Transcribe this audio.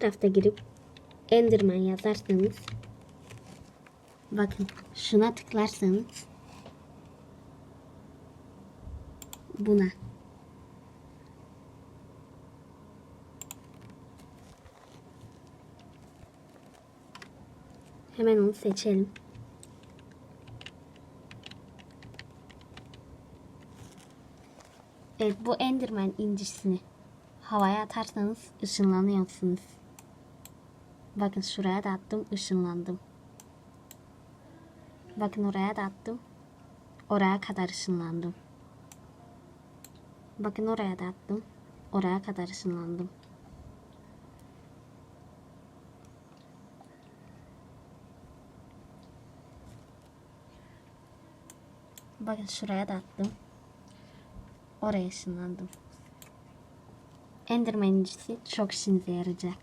Minecraft'a girip Enderman yazarsanız bakın şuna tıklarsanız buna hemen onu seçelim. Evet bu Enderman incisini havaya atarsanız ışınlanıyorsunuz. Bakın şuraya da attım ışınlandım. Bakın oraya da attım. Oraya kadar ışınlandım. Bakın oraya da attım. Oraya kadar ışınlandım. Bakın şuraya da attım. Oraya ışınlandım. Enderman çok işinize yarayacak.